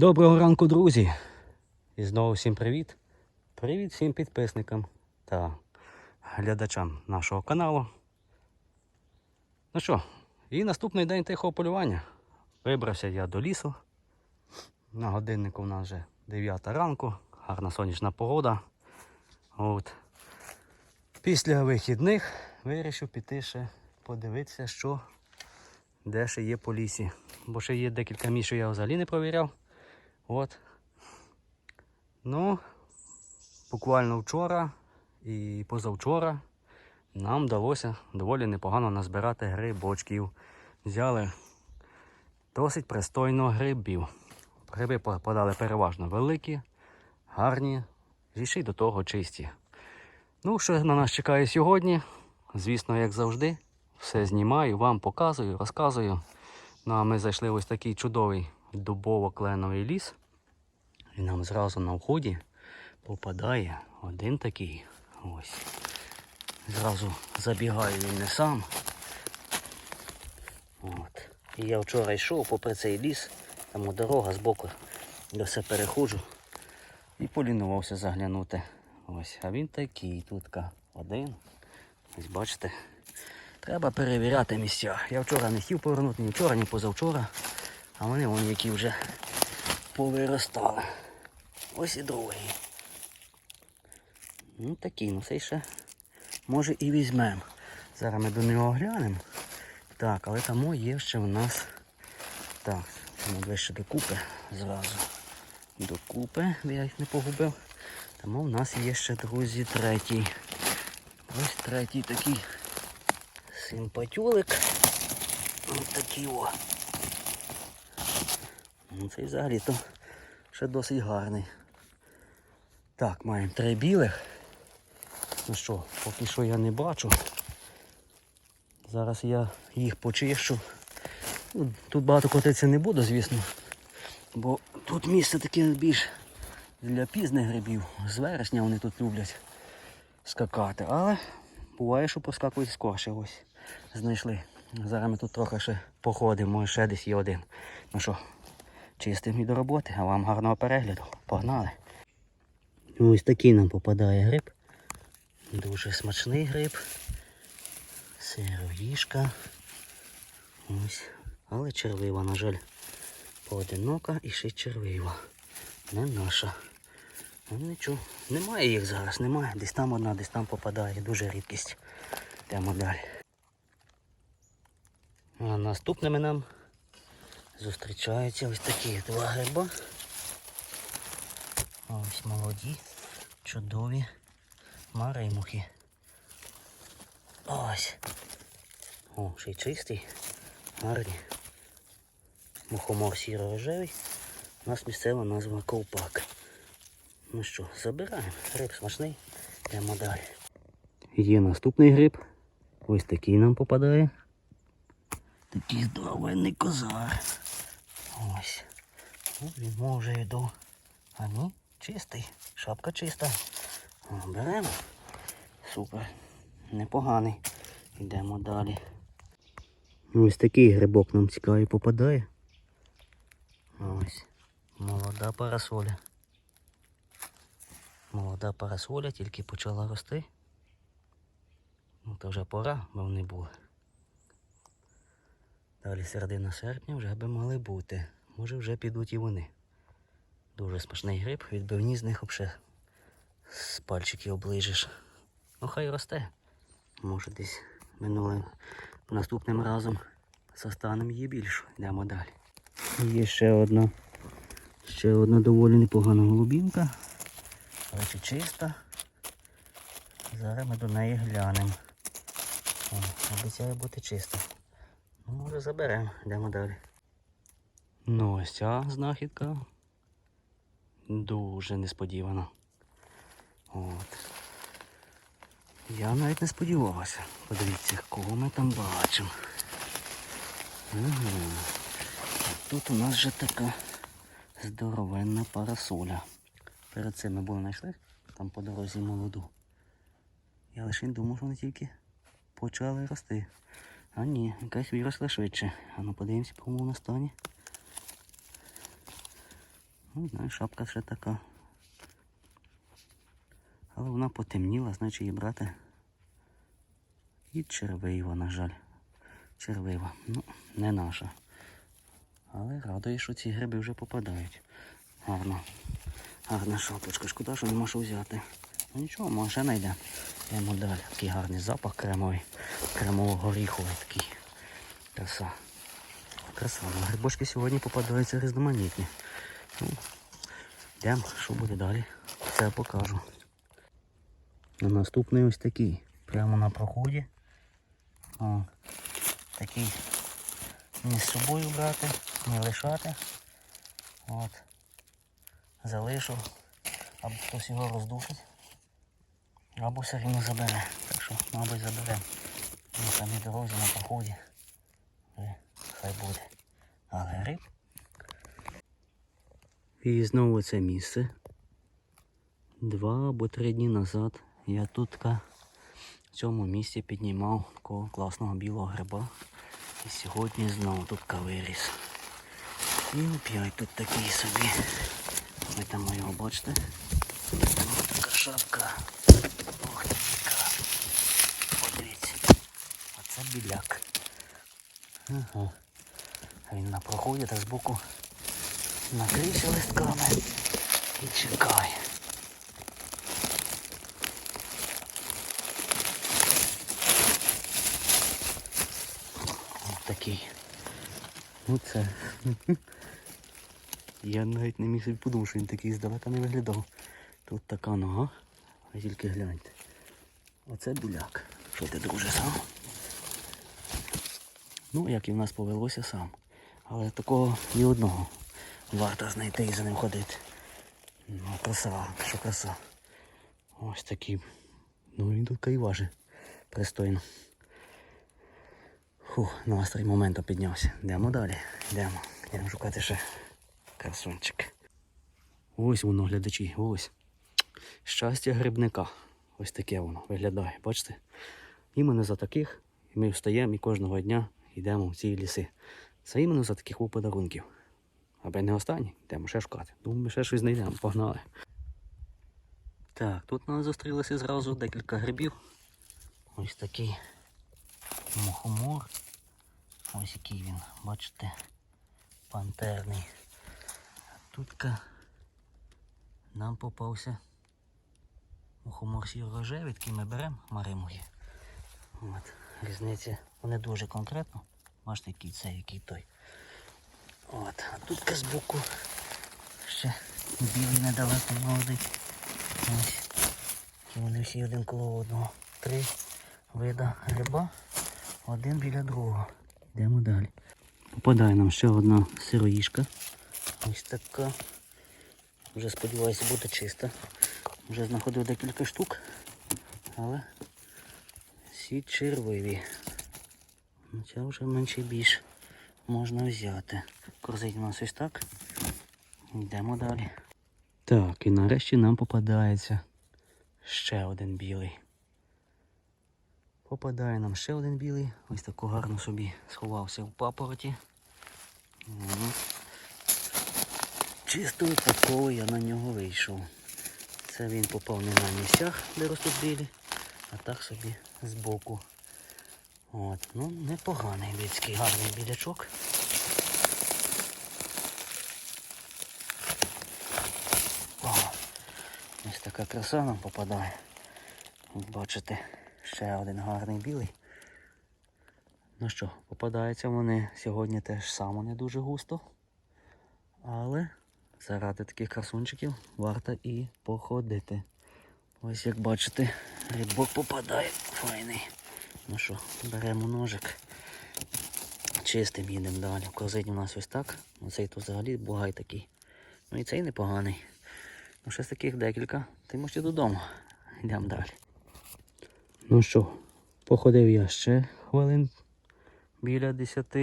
Доброго ранку, друзі! І знову всім привіт. Привіт всім підписникам та глядачам нашого каналу. Ну що, і наступний день тихого полювання. Вибрався я до лісу. На годиннику в нас вже 9 ранку, гарна сонячна погода. От. Після вихідних вирішив піти ще подивитися, що де ще є по лісі. Бо ще є декілька місць, що я взагалі не провіряв. От. Ну, буквально вчора і позавчора нам вдалося доволі непогано назбирати грибочків. Взяли досить пристойно грибів. Гриби попадали переважно великі, гарні, і ще й до того чисті. Ну, що на нас чекає сьогодні? Звісно, як завжди, все знімаю, вам показую, розказую. Ну а ми зайшли ось такий чудовий дубово-кленовий ліс. І нам зразу на вході попадає один такий. Ось. Зразу забігаю він не сам. От. І я вчора йшов попри цей ліс, там дорога збоку, я все переходжу і полінувався заглянути. Ось, а він такий тут один. Ось бачите. Треба перевіряти місця. Я вчора не хотів повернути, ні вчора, ні позавчора. А вони вон які вже повиростали. Ось і другий. Ну такий, ну цей ще може і візьмемо. Зараз ми до нього глянемо. Так, але там є ще в нас. Так, ближче докупи зразу. Докупи, я їх не погубив. Тому в нас є ще, друзі, третій. Ось третій такий симпатюлик. Ось такий о. Ну, цей взагалі то ще досить гарний. Так, маємо три білих. Ну що, поки що я не бачу. Зараз я їх почищу. Ну, Тут багато котитися не буду, звісно. Бо тут місце таке більш для пізних грибів. З вересня вони тут люблять скакати. Але буває, що проскакують скорше. Ось знайшли. Зараз ми тут трохи ще походимо, ще десь є один. Ну що, чистим і до роботи, а вам гарного перегляду. Погнали. Ось такий нам попадає гриб. Дуже смачний гриб. Сироїшка. Ось. Але червива, на жаль, поодинока і ще червива. Не наша. Ну нічого. Немає їх зараз, немає. Десь там одна, десь там попадає. Дуже рідкість. Йдемо далі. А наступними нам зустрічаються ось такі два гриба. Ось молоді, чудові маримухи. Ось. О, ще й чистий, гарний. Мухомор сіро-рожевий. У нас місцева назва ковпак. Ну що, забираємо. Гриб смачний. Йдемо далі. Є наступний гриб. Ось такий нам попадає. Такий здоровенний козар. Ось. Ну, він може і до. А ні, чистий. Шапка чиста. Беремо. Супер. Непоганий. Йдемо далі. Ось такий грибок нам цікавий попадає. Ось. Молода парасоля. Молода парасоля тільки почала рости. Ну, то вже пора, бо вони були. Далі середина серпня вже би мали бути. Може вже підуть і вони. Дуже смачний гриб, відбивні з них взагалі з пальчики оближиш. Ну хай росте. Може десь минулим наступним разом застанемо її більшу. Йдемо далі. Є ще одна. Ще одна доволі непогана голубінка. Речі чиста. Зараз ми до неї глянемо. Обіцяє бути чиста. Ну, може заберемо, йдемо далі. Ну ось ця знахідка дуже несподівана. От. Я навіть не сподівався. Подивіться, кого ми там бачимо. А тут у нас вже така здоровенна парасоля. Перед цим ми були знайшли там по дорозі молоду. Я лише думав, що вони тільки почали рости. А ні, якась виросла швидше. А ну подивимося, по моєму на стані. Ну, знаю, шапка ще така. Але вона потемніла, значить її брати. І червива, на жаль. Червива. Ну, не наша. Але радує, що ці гриби вже попадають. Гарно. Гарна шапочка. Шкода, що нема що взяти. Ну нічого, може ще знайде. Йдемо далі. Такий гарний запах кремовий. Кремово-горіховий такий. Краса. Краса. Ну, грибочки сьогодні попадаються різноманітні. Ну, йдемо, що буде далі. Я покажу. А наступний ось такий. Прямо на проході. О, такий не з собою брати, не лишати. От. Залишу. Або хтось його роздушить. Або все рівно забере. Так що, мабуть, заберемо. На самій дорозі на проході. Хай буде. Але гриб. І знову це місце. Два або три дні назад я тут в цьому місці піднімав такого класного білого гриба. І сьогодні знову тут виріс. І опять тут такий собі. Ви там його бачите? Ось така шапка. Ох, така. Подивіться. Оце біляк. А Він на проході та збоку накрився листками і чекає. Ось такий. Ну це. Я навіть не міг собі подумати, що він такий здалека не виглядав. Тут така нога, а тільки гляньте. Оце біляк. Що ти, друже, сам? Ну, як і в нас повелося сам. Але такого ні одного варто знайти і за ним ходити. Ну, краса, що краса. Ось такий. Ну він тут кайваже. Пристойно. Фух, настрій моменту піднявся. Йдемо далі. Йдемо. Йдемо шукати ще красунчик. Ось воно, глядачі, ось. Щастя грибника. Ось таке воно виглядає. Бачите? Іменно за таких ми встаємо і кожного дня йдемо в ці ліси. Це іменно за таких подарунків. Аби не останні, йдемо ще шукати. Думаю, ми ще щось знайдемо, погнали. Так, тут нас зустрілося зразу декілька грибів. Ось такий мухомор. Ось який він, бачите, пантерний. Тут нам попався мухомор сіро-рожевий, такий ми беремо, маримо їх. От, різниця не дуже конкретно. Бачите, який це, який той. От, а тут збоку ще білий недалеко молодий. Ось. Вони всі один коло одного. Три вида гриба, один біля другого. Йдемо далі. Попадає нам ще одна сироїшка. Ось така. Вже сподіваюся буде чиста. Вже знаходив декілька штук, але всі червиві. Ця вже менше більш можна взяти. Корзить у нас ось так. Йдемо далі. Так, і нарешті нам попадається ще один білий. Попадає нам ще один білий. Ось таку гарно собі сховався в папороті. От. Чисто випадково я на нього вийшов. Це він попав не на місцях, де ростуть білі, а так собі збоку. От, ну непоганий людський гарний білячок. О, ось така краса нам попадає. Бачите, ще один гарний білий. Ну що, попадаються вони сьогодні теж само не дуже густо. Але заради таких красунчиків варто і походити. Ось як бачите, рибок попадає файний. Ну що, беремо ножик. Чистим їдемо далі. Корзить у нас ось так. Оцей тут взагалі бугай такий. Ну і цей непоганий. Ну ще з таких декілька. Ти можеш додому. Йдемо далі. Ну що, походив я ще хвилин біля 10.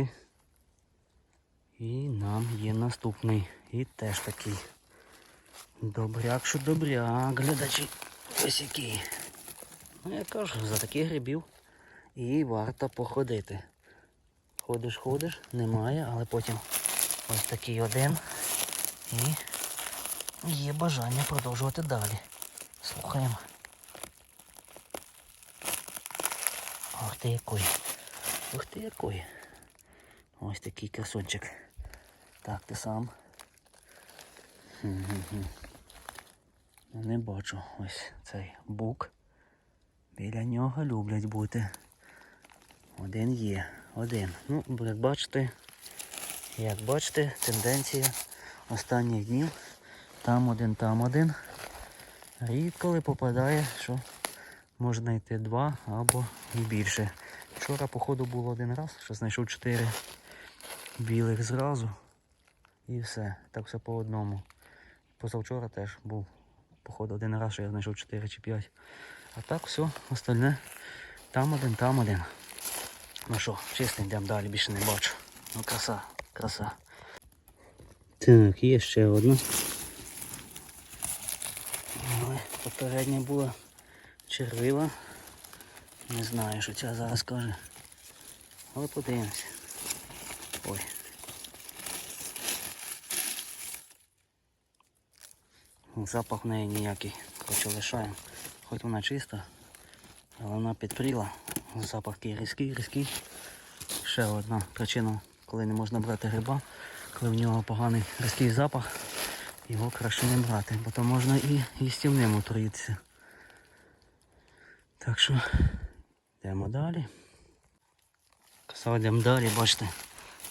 І нам є наступний. І теж такий. Добряк, що добряк, глядачі. Ось який. Ну я кажу, за таких грибів і варто походити. Ходиш, ходиш, немає, але потім ось такий один. І є бажання продовжувати далі. Слухаємо. Ох ти який. Ух ти який. Ось такий красунчик. Так, ти сам. Не бачу ось цей бук. Біля нього люблять бути. Один є, один. Ну, як бачите, як бачите, тенденція останніх днів. Там один, там один. Рідколи попадає, що можна знайти два або і більше. Вчора, походу, було один раз, що знайшов чотири білих зразу. І все. Так все по одному. Позавчора теж був, походу, один раз, що я знайшов 4 чи 5. А так все, остальне там один, там один. Ну що, чисто йдемо далі, більше не бачу. Ну краса, краса. Так, є ще одна. Але попередня була червива. Не знаю, що ця зараз каже. Але подивимося. Ой. Запах в неї ніякий, коротше лишаємо. Хоч вона чиста, але вона підпріла. Запах такий різкий, різкий. Ще одна причина, коли не можна брати гриба, коли в нього поганий різкий запах, його краще не брати, бо то можна і їстівним отруїтися. Так що йдемо далі. Йдемо далі, бачите,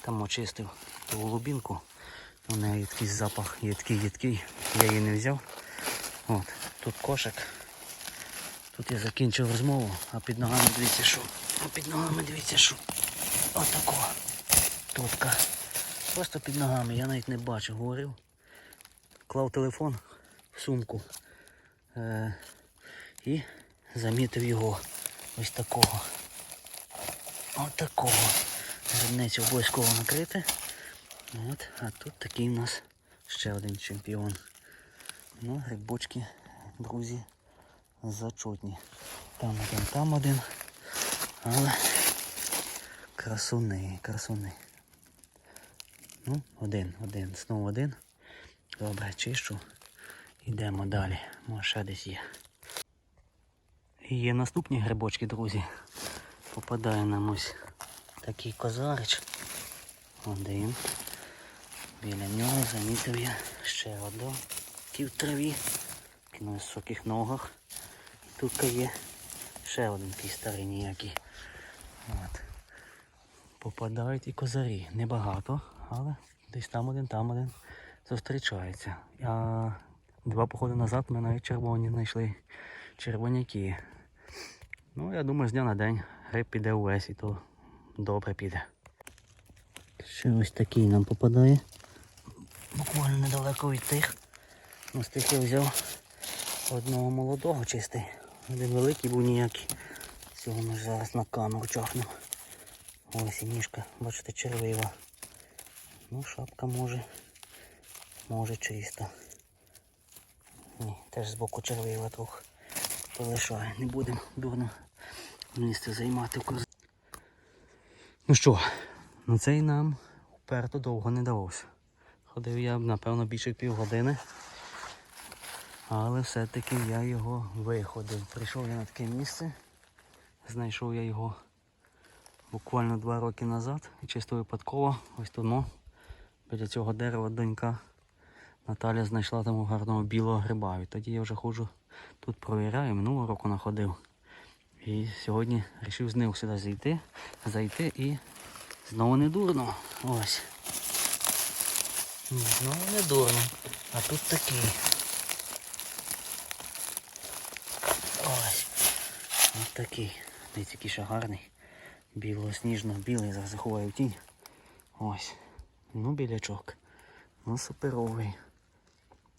там очистив ту голубінку. У неї такий запах їдкий, їдкий. Я її не взяв. От, тут кошик. Тут я закінчив розмову, а під ногами дивіться що. А під ногами дивіться що. Отако. Тутка. Просто під ногами, я навіть не бачив, говорив. Клав телефон в сумку. Е- і замітив його. Ось такого. Ось такого. Обов'язково накрити. От, а тут такий у нас ще один чемпіон. Ну, грибочки, друзі, зачутні. Там один, там один. Але красуни, красуни. Ну, один, один, знову один. Добре, чищу. Йдемо далі. Може ще десь є. І є наступні грибочки, друзі. Попадає нам ось такий козарич. Один. Біля нього замітив я ще одну в траві. На високих ногах. Тут є ще один такий старий ніякий. От. Попадають і козарі. Небагато, але десь там один, там один зустрічається. А два походи назад ми навіть червоні знайшли. Червоняки. Ну, я думаю, з дня на день гриб піде увесь і то добре піде. Ще ось такий нам попадає. Буквально недалеко від тих. З тих я взяв одного молодого чистий. Один великий був ніякий. Цього ми зараз на камеру чахнемо. Ось і бачите, червива. Ну, шапка може. Може чиста. Ні, теж збоку червива трохи. Полишає. Не будемо дурно місце займати в. Ну що, ну цей нам вперто довго не давався. Ходив я, напевно, більше півгодини. Але все-таки я його виходив. Прийшов я на таке місце. Знайшов я його буквально два роки назад. І чисто випадково, ось тут біля цього дерева донька Наталя знайшла там гарного білого гриба. І тоді я вже ходжу тут провіряю, минулого року находив. І сьогодні вирішив з ним сюди зайти, зайти і знову не дурно. Ось. Знову не дурно. А тут такий. Ось. Ось такий. Дивіться, який ще гарний. Білосніжно-білий, зараз заховаю тінь. Ось. Ну, білячок. Ну, суперовий.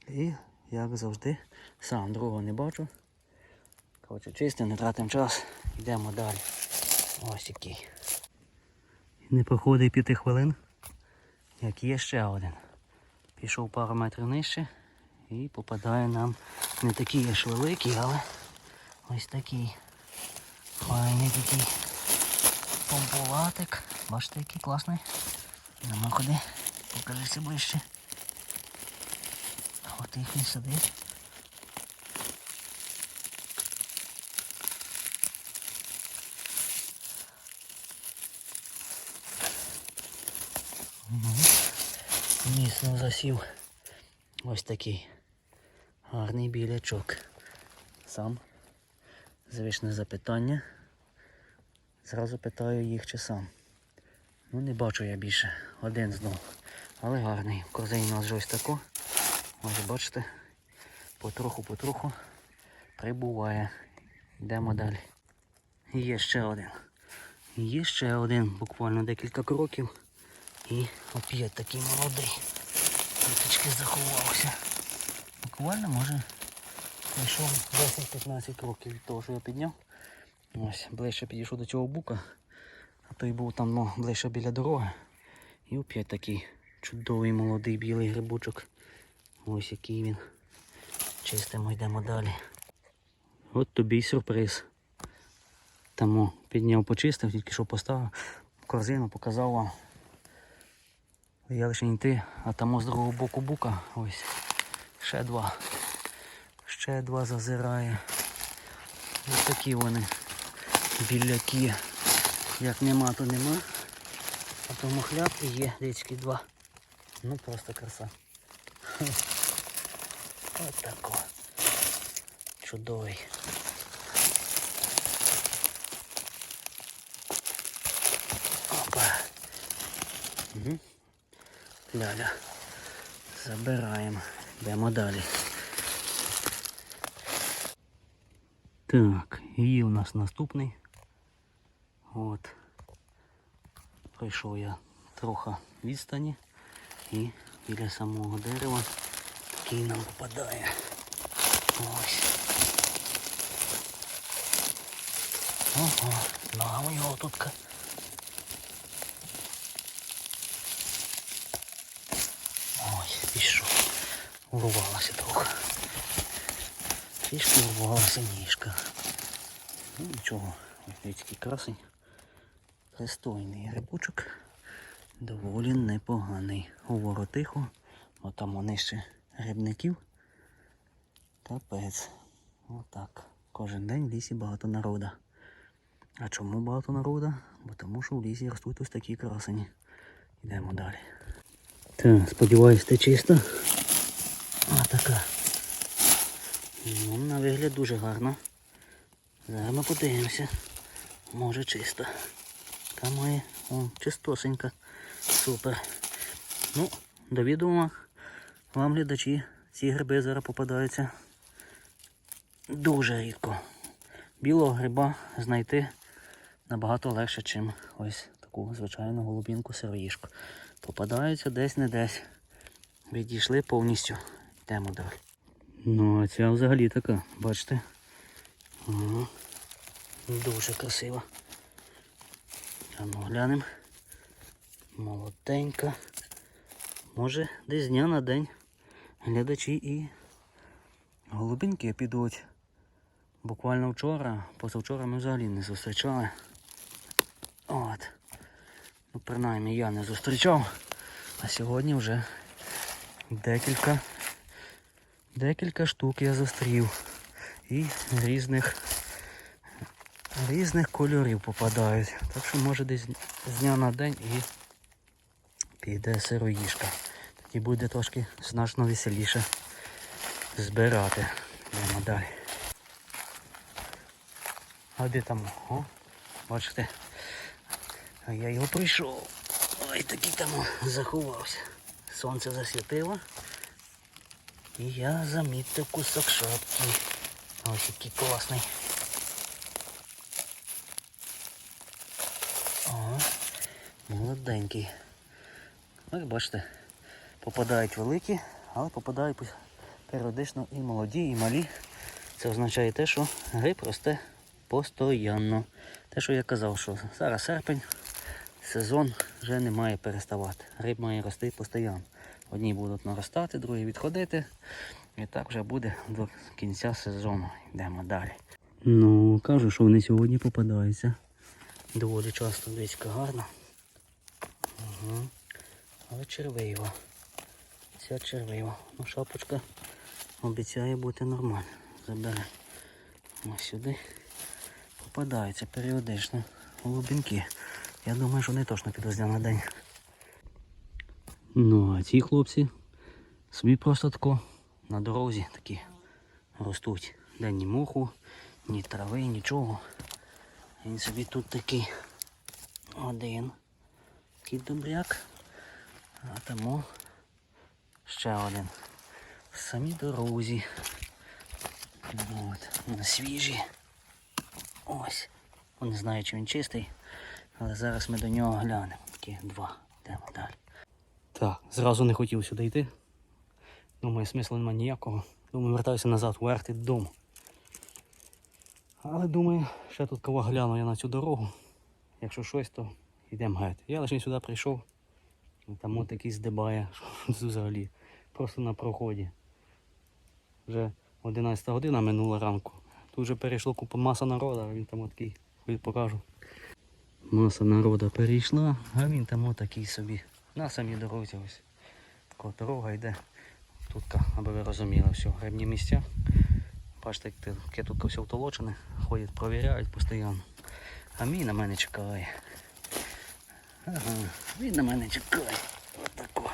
І, як завжди, сам другого не бачу. Коротше, чисто, не тратимо час. Йдемо далі. Ось який. Не проходить п'яти хвилин, як є ще один. Пішов пару метрів нижче і попадає нам не такий аж великий, але ось такий. Файний такий помпулатик. Бачите, який класний. Нема ходи. Покажися ближче. От тихий сидить. Міцно засів. Ось такий гарний білячок. Сам. Звичне запитання. Зразу питаю їх чи сам. Ну не бачу я більше. Один знов. Але гарний. В корзині у нас вже ось тако. Ось бачите. Потроху-потроху прибуває. Йдемо далі. Є ще один. Є ще один, буквально декілька кроків. І оп'ять такий молодий. Діточки заховався. Буквально може прийшов 10-15 років від того, що я підняв. Ось, ближче підійшов до цього бука, а той був там ну, ближче біля дороги. І опять такий чудовий молодий білий грибочок. Ось який він. Чистимо, йдемо далі. От тобі й сюрприз. Тому підняв, почистив, тільки що поставив корзину, показав вам. Я лише йти, а там з другого боку бука ось ще два. Ще два зазирає. Ось такі вони біляки. Як нема, то нема. А тому хляб і є дички два. Ну просто краса. Ось тако. Чудовий. Опа. Угу. Ляля. Забираємо. Йдемо далі. Так, і у нас наступний. От. Пройшов я трохи відстані і біля самого дерева такий нам попадає. Ось. Ого, нога у нього тут. ка- Ой, пішов. Урвалася трохи. Трішки урвалася ніжка. Ну нічого, ось дивіться, який красень. Пристойний грибочок. Доволі непоганий. Говорю тихо, бо там вони ще грибників. Капець. Отак. Кожен день в лісі багато народа. А чому багато народа? Бо тому що в лісі ростуть ось такі красені. Йдемо далі. Так, сподіваюсь, ти чиста. А така. Ну, на вигляд дуже гарно. Зараз ми подивимося. Може чисто. Та має о, чистосенька. Супер. Ну, до відома вам, глядачі, ці гриби зараз попадаються дуже рідко. Білого гриба знайти набагато легше, ніж ось таку звичайну голубінку сироїшку. Попадаються десь не десь. Відійшли повністю. Йдемо далі. Ну, а ця взагалі така, бачите? Ага. Дуже красива. А ну глянемо. Молоденька. Може десь дня на день глядачі і голубинки підуть. Буквально вчора, позавчора ми взагалі не зустрічали. От. Ну, принаймні я не зустрічав. А сьогодні вже декілька декілька штук я зустрів. І різних різних кольорів попадають. Так що може десь з дня на день і піде сироїшка. Тоді буде трошки значно веселіше збирати. Йдемо далі. А де там? О, бачите? А я його прийшов. Ой, такий там заховався. Сонце засвітило. І я замітив кусок шапки. Ось який класний. О, молоденький. Ось бачите, попадають великі, але попадають періодично і молоді, і малі. Це означає те, що гриб росте постоянно. Те, що я казав, що зараз серпень, сезон вже не має переставати. Гриб має рости постійно. Одні будуть наростати, другі відходити. І так вже буде до кінця сезону. Йдемо далі. Ну, кажу, що вони сьогодні попадаються. Доволі часто дичка гарна. Угу. Але червива. Ця червива. Ну, шапочка Обіцяє бути нормально. Забере. Ось сюди попадаються періодично голубінки. Я думаю, що вони точно підуть на день. Ну, а ці хлопці собі просто тако на дорозі такі ростуть. Де ні муху, ні трави, нічого. Він собі тут такий один. Такий добряк. А тому ще один. В самій дорозі. От, на свіжі. Ось. Не знаю, чи він чистий, але зараз ми до нього глянемо. Такі два. Йдемо далі. Так, зразу не хотів сюди йти. Думаю, смислу немає ніякого. Думаю, вертаюся назад, верти додому. Але думаю, ще тут кого гляну я на цю дорогу. Якщо щось, то йдемо геть. Я лише сюди прийшов. Там от якийсь здибає, що взагалі. Просто на проході. Вже 11 година минула ранку. Тут вже перейшло купа маса народу, а він там отакий, ходить покажу. Маса народу перейшла, а він там отакий собі. На самій дорозі ось. Така дорога йде. Тут, аби ви розуміли, все, гребні місця. Бачите, як те- яке тут все втолочене, ходять, провіряють постійно. А мій на мене чекає. Ага, він на мене чекає. Отако.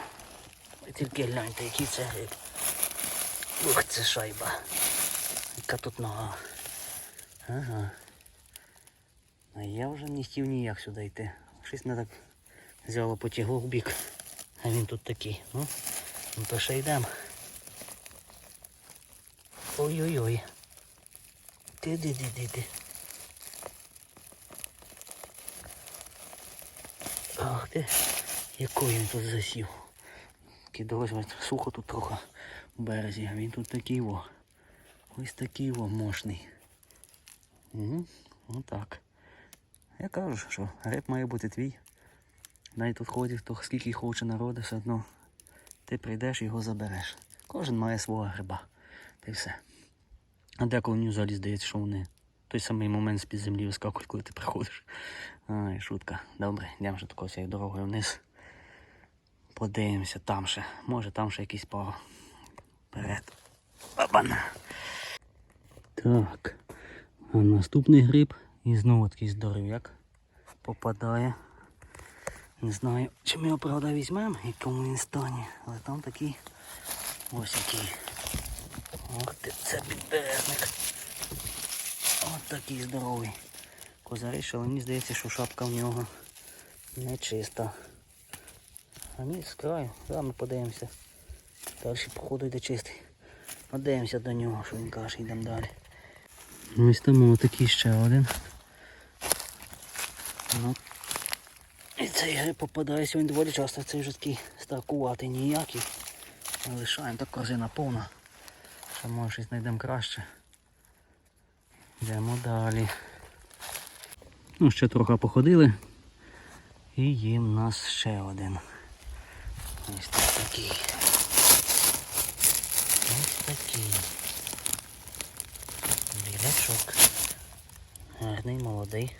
Ви тільки гляньте, який це гриб. Ух, це шайба. Яка тут нога. Ага. А я вже не хотів ніяк сюди йти. Щось мене так взяло потягло в бік. А він тут такий. Ну, ну то ще йдемо. Ой-ой-ой. Ти Ах ти, який він тут засів. Такий дорозі, ось сухо тут трохи в березі, він тут такий во. Ось такий во мощний. Угу, отак. Я кажу, що гриб має бути твій. Навіть тут ходить хто скільки хоче народу, все одно ти прийдеш і його забереш. Кожен має свого гриба. Та й все. А деколи мені взагалі здається, що вони той самий момент з-під землі вискакують, коли ти приходиш. Ай, шутка. Добре, йдемо вже такою цією дорогою вниз. Подивимося там ще. Може там ще якийсь пару. Вперед. Бабан. Так. А наступний гриб і знову такий здоров'як попадає. Не знаю, чи ми його правда візьмемо, якому він стані, але там такий ось який. Ох ти, це підберезник. Ось такий здоровий. Козариш, але мені здається, що шапка в нього не чиста. А ні, з краю. Зараз ми подивимося. Далі походу йде чистий. Подивимося до нього, що він каже, йдемо далі. Ось там отакий ще один. Ну. І цей гриб попадається, він доволі часто, цей вже такий старкуватий ніякий. Лишаємо, так корзина повна. Ще може щось знайдемо краще. Йдемо далі. Ну, ще трохи походили. І їм у нас ще один. Ось такий. Ось такий. Білячок. Гарний, молодий.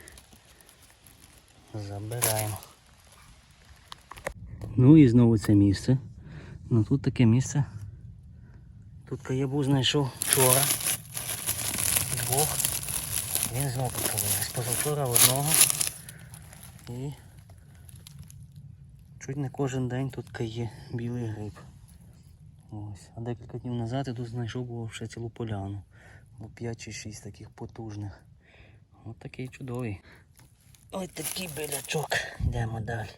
Забираємо. Ну і знову це місце. Ну тут таке місце. Тут був знайшов вчора. Двох. Він знову повинен. Позавчора одного. І чуть не кожен день тут є білий гриб. Ось. А декілька днів назад я тут знайшов було ще цілу поляну. Було 5 чи 6 таких потужних. Ось такий чудовий. Ось такий білячок. Йдемо далі.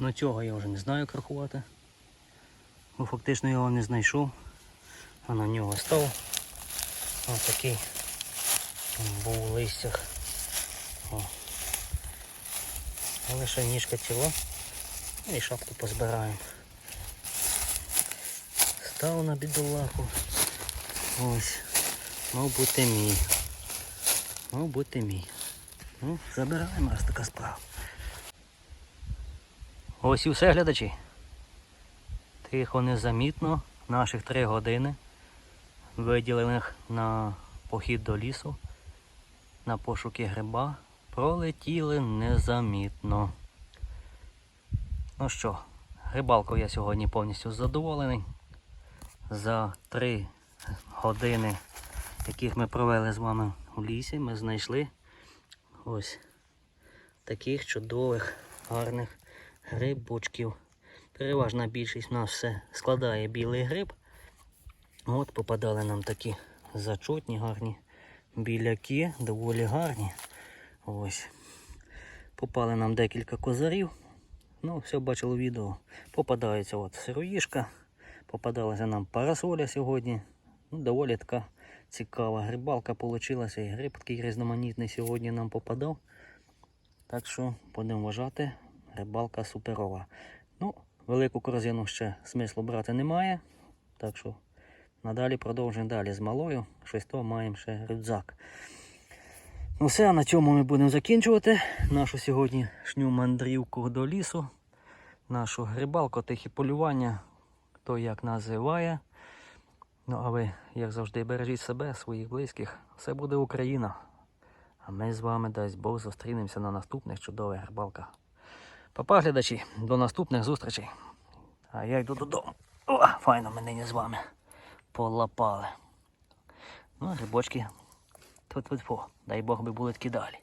Ну цього я вже не знаю як рахувати. Бо фактично його не знайшов. А на нього став. Ось такий був у листях. О. Але ніжка ціла. Ну І шапку позбираємо. Став на бідолаху. Ось. Мав бути мій. Мав бути мій. Ну, забираємо, раз така справа. Ось і все, глядачі. Тихо, незамітно. Наших три години, виділених на похід до лісу, на пошуки гриба, пролетіли незамітно. Ну що, рибалкою я сьогодні повністю задоволений. За три години, яких ми провели з вами у лісі, ми знайшли ось таких чудових, гарних грибочків. Переважна більшість в нас все складає білий гриб. От попадали нам такі зачотні, гарні біляки, доволі гарні. Ось. Попали нам декілька козарів. Ну, все бачили у відео. Попадається от сироїшка. Попадалася нам парасоля сьогодні. Ну, доволі така цікава грибалка вийшла. І гриб такий різноманітний сьогодні нам попадав. Так що будемо вважати, рибалка суперова. Ну, велику корзину ще смислу брати немає. Так що надалі продовжуємо далі з малою. То маємо ще рюкзак. Ну все, на цьому ми будемо закінчувати нашу сьогоднішню мандрівку до лісу, нашу грибалку, тихе полювання, хто як називає. Ну а ви, як завжди, бережіть себе, своїх близьких. Все буде Україна. А ми з вами, дасть Бог, зустрінемося на наступних чудових рибалках. Папа, глядачі, до наступних зустрічей. А я йду додому. О, файно ми нині з вами полапали. Ну, грибочки. тут тут фу Дай Бог би були такі далі.